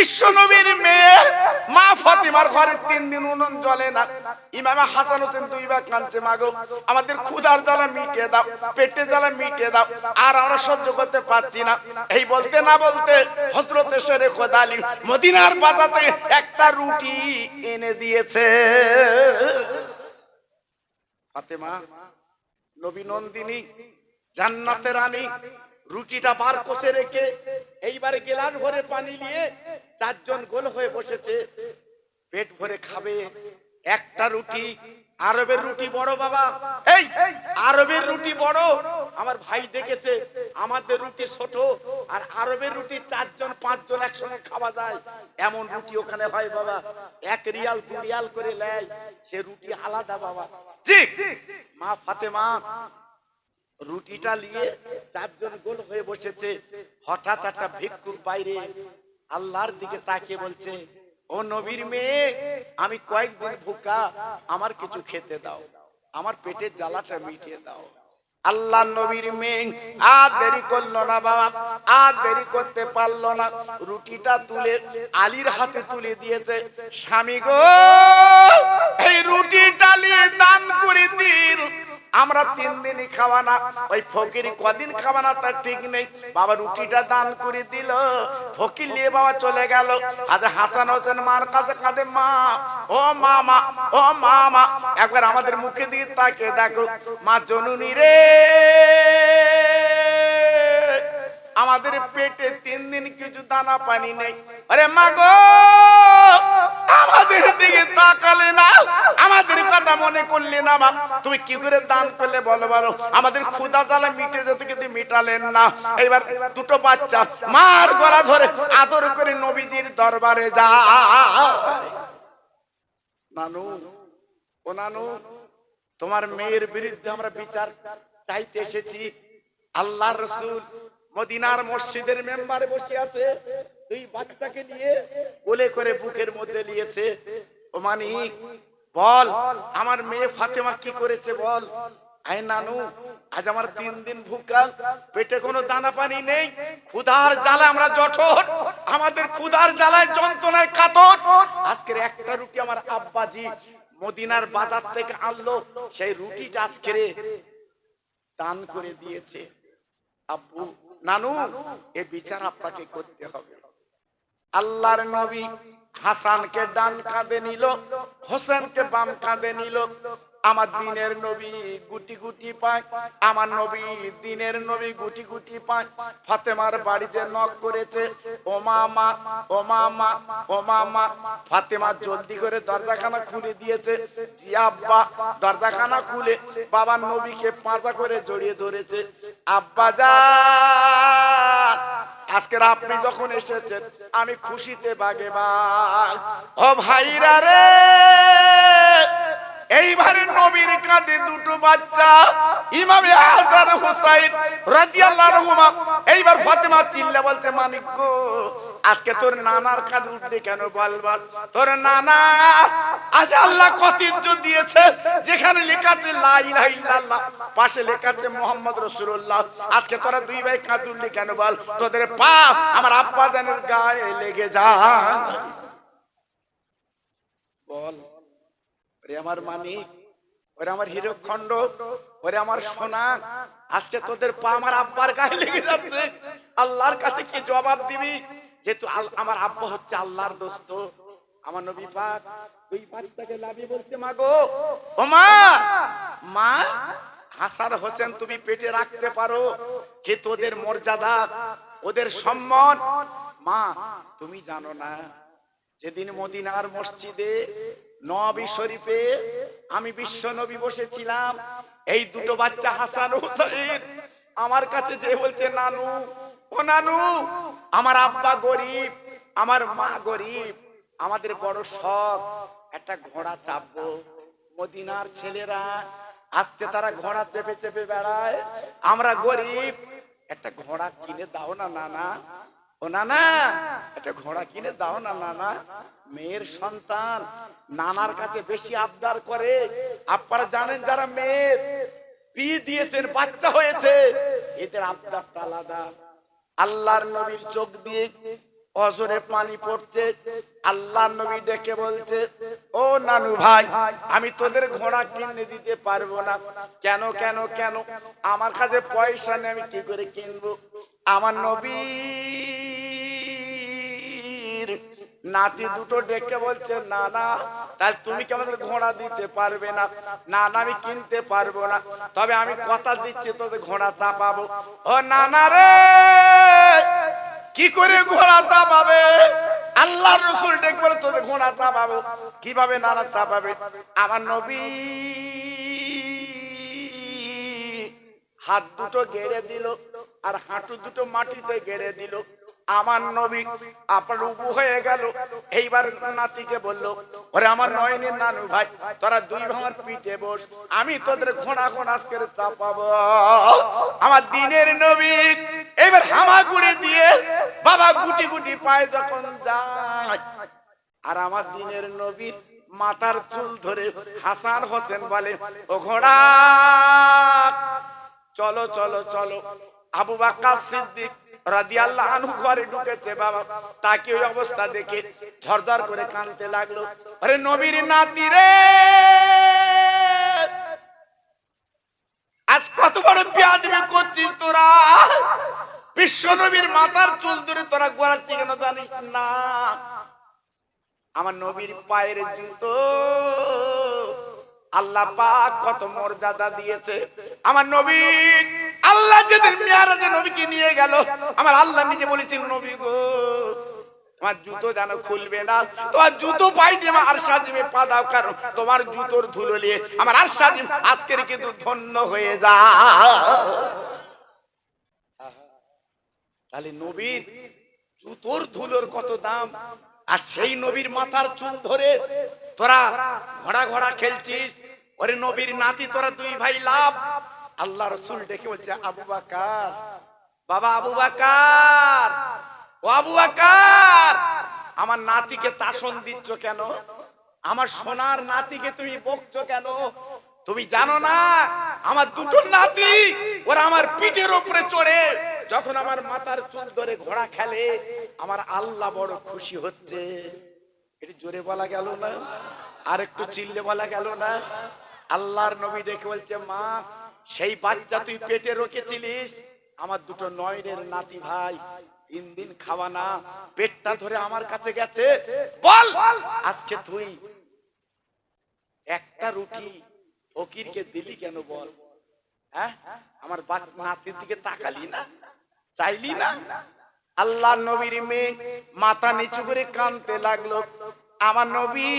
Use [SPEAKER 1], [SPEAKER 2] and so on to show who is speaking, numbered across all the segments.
[SPEAKER 1] বিশ্ব নবীর মেয়ে, মা ফাতিমার ঘরে তিন দিন উনুন জ্বলে না। ইমামে হাসান হোসেন দুই ভাগ কাঁদছে, মাগো, আমাদের ক্ষুধার জ্বালা মিটিয়ে দাও পেটে জ্বালা মিটিয়ে দাও, আর আমরা সহ্য করতে পারছি না। এই বলতে না বলতে হজরতে সেরে খোদালি মদিনার বাজাতে একটা রুটি এনে দিয়েছে। ফাতেমা, নবী নন্দিনী, জান্নাতের রানী, রুটিটা বার কষে রেখে এইবারে গেলাস ভরে পানি নিয়ে চারজন গোল হয়ে বসেছে। পেট ভরে খাবে। একটা রুটি, আরবের রুটি বড় বাবা। এই, আরবের রুটি বড়। আমার ভাই দেখেছে, আমাদের রুটি ছোট, আর আরবের রুটি চারজন, পাঁচজন একসঙ্গে খাওয়া যায়। এমন রুটি ওখানে হয় বাবা, এক রিয়াল, দু রিয়াল করে নেয়। সে রুটি আলাদা বাবা। ঠিক মা ফাতেমা রুটিটা নিয়ে চারজন গোল হয়ে বসেছে। হঠাৎ একটা ভিক্ষুক বাইরে আল্লাহর দিকে তাকিয়ে বলছে, ও নবীর মেয়ে, আমি কয়েকদিন ভুকা, আমার কিছু খেতে দাও, আমার পেটের জ্বালাটা মিটিয়ে দাও। আল্লাহ নবীর মেয়ে, আর দেরি করল না বাবা, আর দেরি করতে পারল না। রুটিটা তুলে আলীর হাতে তুলে দিয়েছে, স্বামী গো, এই রুটিটা নিয়ে দান করে দিন আমরা তিন দিনই খাওয়া না। ওই ফকির কদিন খাওয়া না তার ঠিক নেই। বাবা রুটিটা দান করে দিল। ফকির নিয়ে বাবা চলে গেল। আজ হাসান হোসেন মার কাছে কাঁদে, মা, ও মা মা ও মা মা একবার আমাদের মুখে দিয়ে তাকে দেখো, মা, জনুনি রে। আমাদের পেটে তিন দিন কিছু দানা পানি নেই। আরে, মা গো! আমাদের দিকে তাকালে না, আমাদের কথা মনে করলে না মা। তুমি কি করে দান করলে বলো বলো। আমাদের ক্ষুদা জ্বালা মিটে যেতে কিন্তু মিটালেন না। এবার দুটো বাচ্চা, মার গলা ধরে আদর করে নবীজির দরবারে যা। নানু, ও নানু, তোমার মেয়ের বিরুদ্ধে আমরা বিচার চাইতে এসেছি। আল্লাহ রসুল মদিনার মসজিদের মেম্বারে বসে আছে। তুই বাচ্চাকে নিয়ে কোলে করে বুকের মধ্যে নিয়েছে। ও মানিক, বল, আমার মেয়ে ফাতেমা কি করেছে বল? আয় নানু, আজ আমার তিন দিন ভুকা পেটে কোনো দানা পানি নেই, ক্ষুধার জ্বালা আমরা জঠর, আমাদের ক্ষুধার জ্বালায় যন্ত্রণায় কাতর। আজকের একটা রুটি আমার আব্বাজি মদিনার বাজার থেকে আনলো, সেই রুটিটা আজকে দান করে দিয়েছে। আব্বু নানু, এ বিচার আপনাকে করতে হবে। আল্লাহর নবী হাসানকে ডান কাঁধে নিল, হোসেনকে বাম কাঁধে নিল। আমার দিনের নবী গুটি গুটি পায়, আমার নবী দিনের নবী গুটি গুটি পায়। ফাতেমার বাড়িতে নক করেছে, ও মামা ও মামা ও মামা। ফাতেমা জলদি করে দরজাখানা খুলে দিয়েছে জিয়াব্বা দরজাখানা খুলে বাবা নবীকে পাঁজা করে জড়িয়ে ধরেছে। আব্বা যা আজকের আপনি যখন এসেছেন আমি খুশিতে বাগে বাগ। ও ভাইরা রে এইবারে নবীর কাঁধে দুটো বাচ্চা, ইমামে হাসান হুসাইন রাদিয়াল্লাহু আনহুমা। এইবার ফাতেমা চিল্লা বলছে, মানিক গো, আজকে তোর নানার কাঁধে উঠবে কেন বল বল তোর নানা আজ আল্লাহ কত ইজ্জত দিয়েছে, যেখানে লেখা আছে লা ইলাহা ইল্লাল্লাহ, পাশে লেখা আছে মোহাম্মদ রাসূলুল্লাহ। আজকে তোরা দুই ভাই কাঁধ উঠলি কেন বল? তোদের পা আমার আব্বা জানের গায়ে লেগে যায়। বল। ওরে আমার মানিক ওরে আমার হিরোখণ্ড ওরে আমার সোনা, আজকে তোদের পা আমার আব্বার গায়ে লেগে যাচ্ছে। আল্লাহর কাছে কি জবাব দিবি? যেহেতু আমার আব্বা হচ্ছে আল্লাহর দোস্ত। আমার নবী পাক ওই বাচ্চাকে লাভি বলছে, মা গো, ও মা মা হাসান হোসেন তুমি পেটে রাখতে পারো কে তোদের মর্যাদা, ওদের সম্মান, মা, তুমি জানো না, যেদিন মদিনার মসজিদে নবী শরীফে আমি বিশ্ব নবী বসেছিলাম। এই দুটো বাচ্চা হাসান হুসাইন। আমার কাছে যে বলছে, নানু, ও নানু, আমার আব্বা গরিব, আমার মা গরিব, আমাদের বড় শখ একটা ঘোড়া চাপবো। মদিনার ছেলেরা, আজকে তারা ঘোড়া চেপে চেপে বেড়ায়। আমরা গরিব, একটা ঘোড়া কিনে দাও না, নানা। ও নানা, একটা ঘোড়া কিনে দাও না, নানা। মেয়ের সন্তান, নানার কাছে বেশি আবদার করে। আপনারা জানেন যারা মেয়ের দিয়েছেন, বাচ্চা হয়েছে, এদের আবদারটা আলাদা। আল্লাহর নবীর চোখ দিয়ে অজরে পানি পড়ছে। আল্লাহ নবী ডেকে বলছে, ও নানু ভাই, আমি তোদের ঘোড়া কিনে দিতে পারব না। কেন কেন কেন? আমার কাছে পয়সা নেই, আমি কি করে কিনবো? আমার নবীর নাতি দুটো ডেকে বলছে না না তাহলে তুমি কি আমাদের ঘোড়া দিতে পারবে না? না না আমি কিনতে পারব না। তবে আমি কথা দিচ্ছি, তোদের ঘোড়া চাপাবো। ও না না রে, কি করে ঘোড়া চাপাবে? আল্লাহ রসুল ডেকে বলে, তোদের ঘোড়া চাপাবো। কীভাবে নানা চাপাবে? আমার নবী হাত দুটো গেড়ে দিল আর হাঁটু দুটো মাটিতে গেড়ে দিল। আমার নবী আপনার উবু হয়ে গেল। এইবার নাতিকে বলল, ওরে আমার নয়নের নানু ভাই, তোরা দুই ভাঙার পিঠে বস, আমি তোদের ঘোড়া ঘোড়া আজকে চাপাবো আমার দিনের নবী এবার হামাগুড়ি দিয়ে বাবা গুটি গুটি পায় যখন যায়, আর আমার দিনের নবীর মাথার চুল ধরে হাসান হোসেন বলে, ও ঘোড়া, চলো চলো চলো। আবু বাক্কা সিদ্দিক রাদিয়াল্লাহু ঘরে ঢুকেছে, বাবা। তাকে ওই অবস্থা দেখে ঝরঝর করে লাগল। আরে নবীর নাতি রে! আজ কত বড় করছিস তোরা? বিশ্ব নবীর মাথার চুল ধরে তোরা গোড়াচ্ছি কেন জানিস না? আমার নবীর পায়ের জুতো। আল্লাহ পাক কত মর্যাদা দিয়েছে। আমার নবী আল্লাহ যেদিন মেয়ারাজে নবীকে নিয়ে গেল, আমার আল্লাহ নিজে বলেছিল নবী গো, তোমার জুতো যেন খুলবে না। তোমার জুতো পাই দিয়ে আমার সাজিমে পা দাও, কারণ তোমার জুতোর ধুলো নিয়ে আমার আর সাজিম আজকের কিন্তু ধন্য হয়ে যা। তাহলে নবীর জুতোর ধুলোর কত দাম? আর সেই নবীর মাথার চুল ধরে তোরা ঘোড়া ঘোড়া খেলছিস, ওরে নবীর নাতি, তোরা দুই ভাই লাভ। আল্লাহ রসুল ডেকে বলছে, আবু বাকার, বাবা আবু বাকার, ও আবু বাকার, আমার নাতিকে তাসন দিচ্ছ কেন? আমার সোনার নাতিকে তুমি বকছো কেন? তুমি জানো না, আমার দুটো নাতি, ওরা আমার পিঠের উপরে চড়ে। যখন আমার মাথার চুল ধরে ঘোড়া খেলে, আমার আল্লাহ বড় খুশি হচ্ছে। এটি জোরে বলা গেল না? আর একটু চিল্লে বলা গেল না? আল্লাহর নবী দেখে বলছে, মা সেই বাচ্চা তুই পেটে রেখেছিলিস? আমার দুটো নয়নের নাতি ভাই তিন দিন খাওয়া না, পেটটা ধরে আমার কাছে গেছে। বল, আজকে তুই একটা রুটি ফকিরকে দিলি কেন বল? হ্যাঁ? আমার নাতির দিকে তাকালি না? চাইলি না? আল্লাহ নবীর মেয়ে মাথা নিচু করে কানতে লাগল। আমার নবী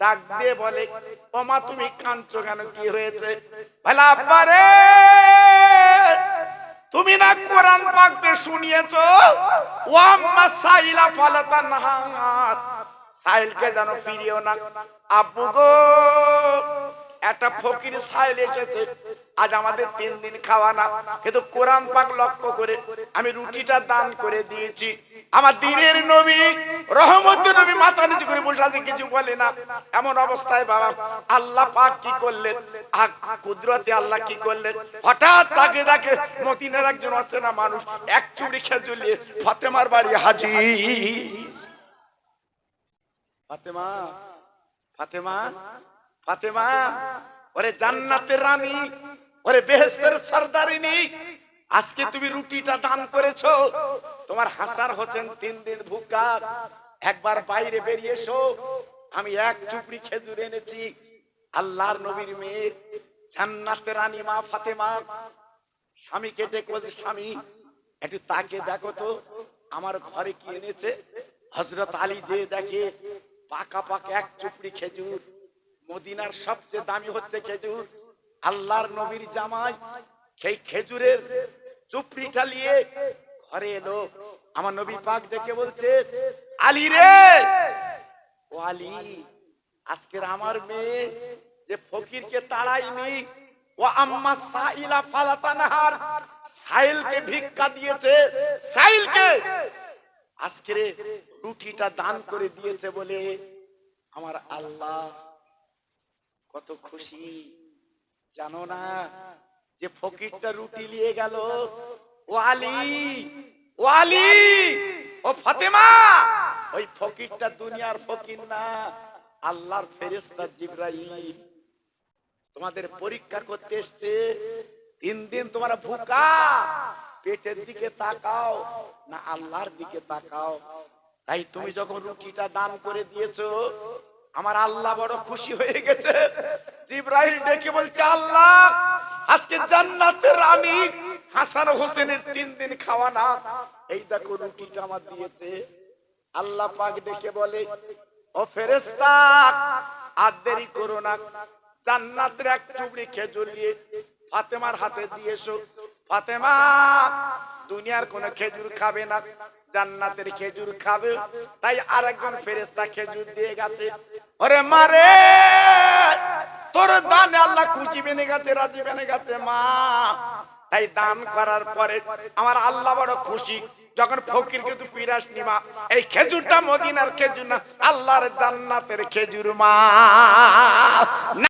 [SPEAKER 1] ডাক দিয়ে বলে ওমা তুমি কাঁদছো কেন? কি হয়েছে? ভালা তুমি না কোরআন পাকতে শুনিয়েছো? ও আম্মা, সাইলা ফালাতা নাহাত। সাইলকে যেন ফিরিও না। আব্বু গো, একটা ফকির সাইল এসেছে। আজ আমাদের তিন দিন খাওয়া না। কিন্তু কোরআন পাক লক্ষ্য করে আমি রুটিটা দান করে দিয়েছি। আমার দিনের নবী রহমত নবী মাথা নিচু করে বসে আছে, কিছু বলে না। এমন অবস্থায় বাবা, আল্লাহ পাক কি করলেন? কুদরতে আল্লাহ কি করলেন? হঠাৎ তাকে তাকে মদিনার একজন অচেনা মানুষ এক চুড়ি খেজুলিয়ে ফাতেমার বাড়ি হাজি ফাতেমা ফাতেমা ফাতেমা, ওরে জান্নাতের রানী ওরে বেহেস্তের সর্দারিনী, আজকে তুমি রুটিটা দান করেছ। তোমার হাসার হচ্ছেন তিন দিন ভুকা একবার বাইরে বেরিয়ে এসো। আমি এক চুপড়ি খেজুর এনেছি। আল্লাহর নবীর মেয়ে জান্নাতের রানী মা ফাতেমা। স্বামী কেটে বলছে, স্বামী, একটু তাকে দেখো তো। আমার ঘরে কি এনেছে? হজরত আলী যে দেখে, পাকা পাকা এক চুপড়ি খেজুর। মদিনার সবচেয়ে দামি হচ্ছে খেজুর। আল্লাহর নবীর জামাই, সেই খেজুরের চুপড়িটা নিয়ে ঘরে এলো। আমার নবী পাক দেখে বলছে, আলী রে! ও আলী, আজকের আমার মেয়ে যে ফকিরকে তাড়াইনি ও আম্মা সাইলা ফালাতানাহার, সাইলকে ভিক্ষা দিয়েছে, সাইলকে! আজকের রুটিটা দান করে দিয়েছে বলে আমার আল্লাহ কত খুশি। জানো না যে ফকিরটা রুটি নিয়ে গেল? ও আলী ও আলী। ও ফাতেমা। ওই ফকিরটা দুনিয়ার ফকির না আল্লাহর ফেরেশতা জিব্রাইল। তোমাদের পরীক্ষা করতে এসছে তিন দিন তোমার ভুকা পেটের দিকে তাকাও না আল্লাহর দিকে তাকাও। তাই তুমি যখন রুটিটা দান করে দিয়েছ আমার আল্লাহ বড় খুশি হয়ে গেছে। জিব্রাইল ডেকে বলছে, আল্লাহ, আজকে জান্নাতের আমি হাসান হোসেনের তিন দিন খাওয়া না। এই দেখো রুটিটা আমার দিয়েছে। আল্লাহ পাক ডেকে বলে, ও ফেরেস্তা আর দেরি করো না। জান্নাতের এক চুবড়ি খেজুর নিয়ে ফাতেমার হাতে দিয়েছ ফাতেমা, দুনিয়ার কোন খেজুর খাবে না। জান্নাতের খেজুর খাবে। তাই আরেকজন ফেরেস্তা খেজুর দিয়ে গেছে। ওরে মারে, তোর দানে আল্লাহ খুশি বেনে গেছে, রাজি বেনে গেছে, মা। তাই দান করার পরে আমার আল্লাহ বড় খুশি। যখন ফকির কিন্তু পিরাস নিমা এই খেজুরটা মদিনার খেজুর না, আল্লাহর জান্নাতের খেজুর, মা।